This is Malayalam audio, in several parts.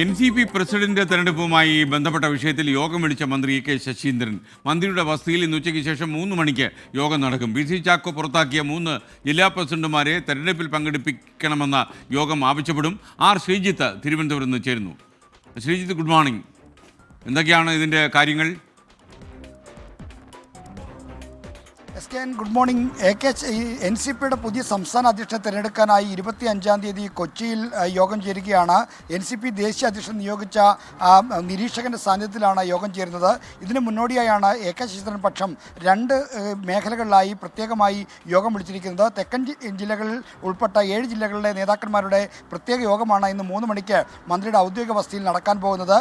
എൻ സി പി പ്രസിഡന്റ് തെരഞ്ഞെടുപ്പുമായി ബന്ധപ്പെട്ട വിഷയത്തിൽ യോഗം വിളിച്ച മന്ത്രി എ കെ ശശീന്ദ്രൻ. മന്ത്രിയുടെ വസതിയിൽ ഇന്ന് ഉച്ചയ്ക്ക് ശേഷം മൂന്ന് മണിക്ക് യോഗം നടക്കും. ബി സി ചാക്കോ പുറത്താക്കിയ മൂന്ന് ജില്ലാ പ്രസിഡന്റുമാരെ തെരഞ്ഞെടുപ്പിൽ പങ്കെടുപ്പിക്കണമെന്ന യോഗം ആവശ്യപ്പെടും. ആർ ശ്രീജിത്ത് തിരുവനന്തപുരത്ത് ചേരുന്നു. Sreejith good morning. എന്തൊക്കെയാണ് ഇതിന്റെ കാര്യങ്ങൾ? S K N good morning. A K N C പിയുടെ പുതിയ സംസ്ഥാന അധ്യക്ഷനെ തിരഞ്ഞെടുക്കാനായി ഇരുപത്തി അഞ്ചാം തീയതി കൊച്ചിയിൽ യോഗം ചേരുകയാണ്. എൻ സി പി ദേശീയ അധ്യക്ഷൻ നിയോഗിച്ച നിരീക്ഷകന്റെ സാന്നിധ്യത്തിലാണ് യോഗം ചേരുന്നത്. ഇതിന് മുന്നോടിയായാണ് എ കെ ശശീന്ദ്രൻ പക്ഷം രണ്ട് മേഖലകളിലായി പ്രത്യേകമായി യോഗം വിളിച്ചിരിക്കുന്നത്. തെക്കൻ ജില്ലകളിൽ ഉൾപ്പെട്ട ഏഴ് ജില്ലകളിലെ നേതാക്കന്മാരുടെ പ്രത്യേക യോഗമാണ് ഇന്ന് മൂന്ന് മണിക്ക് മന്ത്രിയുടെ ഔദ്യോഗിക വസതിയിൽ നടക്കാൻ പോകുന്നത്.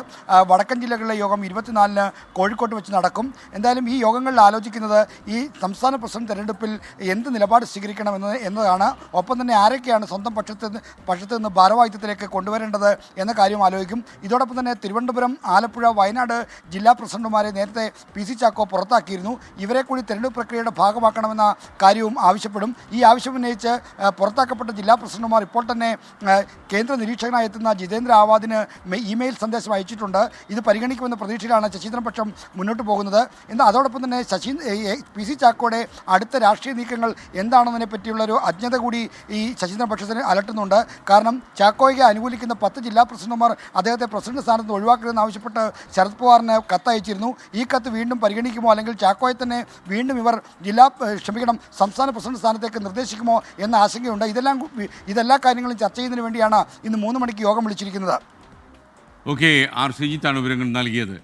വടക്കൻ ജില്ലകളിലെ യോഗം ഇരുപത്തിനാലിന് കോഴിക്കോട്ട് വെച്ച് നടക്കും. എന്തായാലും ഈ യോഗങ്ങളിൽ ആലോചിക്കുന്നത് ഈ സംസ്ഥാന പ്രസിഡന്റ് തെരഞ്ഞെടുപ്പിൽ എന്ത് നിലപാട് സ്വീകരിക്കണമെന്ന് എന്നതാണ്. ഒപ്പം തന്നെ ആരൊക്കെയാണ് സ്വന്തം പക്ഷത്ത് പക്ഷത്ത് നിന്ന് ഭാരവാഹിത്വത്തിലേക്ക് കൊണ്ടുവരേണ്ടത് എന്ന കാര്യം ആലോചിക്കും. ഇതോടൊപ്പം തന്നെ തിരുവനന്തപുരം ആലപ്പുഴ വയനാട് ജില്ലാ പ്രസിഡന്റുമാരെ നേരത്തെ പി സി ചാക്കോ പുറത്താക്കിയിരുന്നു. ഇവരെ കൂടി തെരഞ്ഞെടുപ്പ് പ്രക്രിയയുടെ ഭാഗമാക്കണമെന്ന കാര്യവും ആവശ്യപ്പെടും. ഈ ആവശ്യം ഉന്നയിച്ച് പുറത്താക്കപ്പെട്ട ജില്ലാ പ്രസിഡന്റുമാർ ഇപ്പോൾ തന്നെ കേന്ദ്ര നിരീക്ഷകനായി എത്തുന്ന ജിതേന്ദ്ര ആവാദിന് ഇമെയിൽ സന്ദേശം അയച്ചിട്ടുണ്ട്. ഇത് പരിഗണിക്കുമെന്ന പ്രതീക്ഷയിലാണ് ശശീന്ദ്രൻ പക്ഷം മുന്നോട്ട് പോകുന്നത്. എന്നാൽ അതോടൊപ്പം തന്നെ ശശി പി സി ചാക്കോയുടെ അടുത്ത രാഷ്ട്രീയ നീക്കങ്ങൾ എന്താണെന്നതിനെ പറ്റിയുള്ള ഒരു അജ്ഞത കൂടി ഈ ശശീന്ദ്രൻ പക്ഷത്തിന് അലട്ടുന്നുണ്ട്. കാരണം ചാക്കോയ്ക്ക് അനുകൂലിക്കുന്ന പത്ത് ജില്ലാ പ്രസിഡന്റുമാർ അദ്ദേഹത്തെ പ്രസിഡന്റ് സ്ഥാനത്ത് നിന്ന് ഒഴിവാക്കണമെന്ന് ആവശ്യപ്പെട്ട് ശരത് പവാറിന് കത്തയച്ചിരുന്നു. ഈ കത്ത് വീണ്ടും പരിഗണിക്കുമോ അല്ലെങ്കിൽ ചാക്കോയെ തന്നെ വീണ്ടും ഇവർ ജില്ലാ ക്ഷമിക്കണം സംസ്ഥാന പ്രസിഡന്റ് സ്ഥാനത്തേക്ക് നിർദ്ദേശിക്കുമോ എന്ന ആശങ്കയുണ്ട്. ഇതെല്ലാം ഇതെല്ലാ കാര്യങ്ങളും ചർച്ച ചെയ്യുന്നതിന് വേണ്ടിയാണ് ഇന്ന് മൂന്ന് മണിക്ക് യോഗം വിളിച്ചിരിക്കുന്നത്. Okay R. ശ്രീജിത്താണ് വിവരങ്ങൾ നൽകിയത്.